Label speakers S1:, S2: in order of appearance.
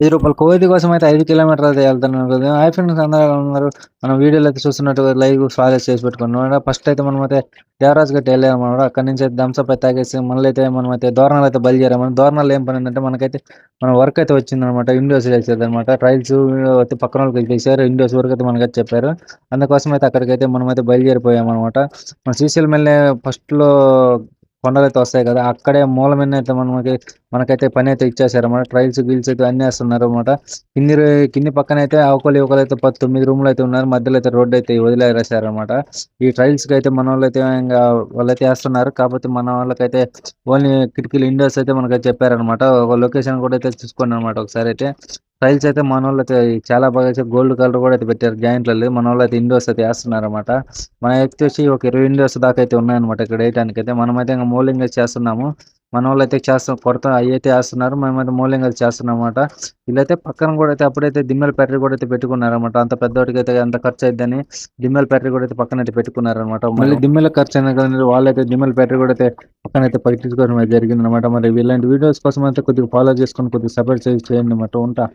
S1: ఐదు రూపాయలు కోవిడ్ కోసం అయితే ఐదు కిలోమీటర్లు అయితే వెళ్తున్నాం కదా. హై ఫ్రెండ్స్ అందరూ ఉన్నారు? మనం వీడియోలో అయితే చూస్తున్నట్టు లైవ్ ఫాలో చేసి పెట్టుకున్నాం. ఫస్ట్ అయితే మనం అయితే దేవరాజ్ గట్టి వెళ్ళాము అక్కడ నుంచి అయితే థమ్స్అప్ అయితే తాగేసి మళ్ళీ అయితే మనం అయితే దోరణాలు అయితే బయలుదేరాము దోరణాలు ఏం పని ఏంటంటే మనకైతే మన వర్క్ అయితే వచ్చింది అనమాట ఇండోస్ చేసేది అనమాట ట్రైల్స్ అయితే పక్కన వాళ్ళకి చేశారు. ఇండోస్ వరకు అయితే మనకైతే చెప్పారు. అందుకోసం అయితే అక్కడికైతే మనం అయితే బయలుదేరిపోయాం అనమాట మన శ్రీశైలం వెళ్ళే ఫస్ట్లో కొండలైతే వస్తాయి కదా అక్కడే మూలమైన అయితే మనకి మనకైతే పని అయితే ఇచ్చేసారన్నమాట ట్రైల్స్ గిల్స్ అయితే అన్ని వేస్తున్నారు అనమాట కింది కింది పక్కన అయితే ఒకరు ఒకరు అయితే పది తొమ్మిది రూములు అయితే ఉన్నారు. మధ్యలో అయితే రోడ్డు అయితే వదిలేసారనమాట ఈ ట్రైల్స్కి అయితే మన వాళ్ళు అయితే ఇంకా వాళ్ళైతే వేస్తున్నారు. కాకపోతే మన వాళ్ళకైతే ఓన్లీ కిటికీలు విండోస్ అయితే మనకైతే చెప్పారనమాట ఒక లొకేషన్ కూడా అయితే చూసుకోండి అనమాట ఒకసారి అయితే. టైల్స్ అయితే మన వాళ్ళు అయితే చాలా బాగా అయితే గోల్డ్ కలర్ కూడా అయితే పెట్టారు. జాయింట్లలో మన వాళ్ళు అయితే ఇండోర్స్ అయితే వేస్తున్నారు అనమాట మన అయితే వచ్చి ఒక ఇరవై ఇండోర్స్ దాకా అయితే ఉన్నాయన్నమాట ఇక్కడ వేయడానికి అయితే మనం అయితే ఇంకా మోలింగ్ అయితే చేస్తున్నాము. మన వాళ్ళు అయితే చేస్తాం కొడతా అవి అయితే వేస్తున్నారు. మేమైతే మోలింగ్ అయితే చేస్తున్నాం అనమాట వీళ్ళైతే పక్కన కూడా అయితే అప్పుడైతే దిమ్మల బ్యాటరీ కూడా అయితే పెట్టుకున్నారు అనమాట అంత పెద్దవాడికి అయితే ఎంత ఖర్చు అయిద్దని దిమ్మల బ్యాటరీ కూడా అయితే పక్కన అయితే పెట్టుకున్నారు అనమాట మళ్ళీ దిమ్మల ఖర్చు అయినా కానీ వాళ్ళైతే దిమ్మల బ్యాటరీ కూడా అయితే పక్కన అయితే పట్టించుకోవడం జరిగింది అనమాట మరి ఇలాంటి వీడియోస్ కోసం అయితే కొద్దిగా ఫాలో చేసుకొని కొద్దిగా సపోర్ట్ చేయండి అనమాట ఉంటా.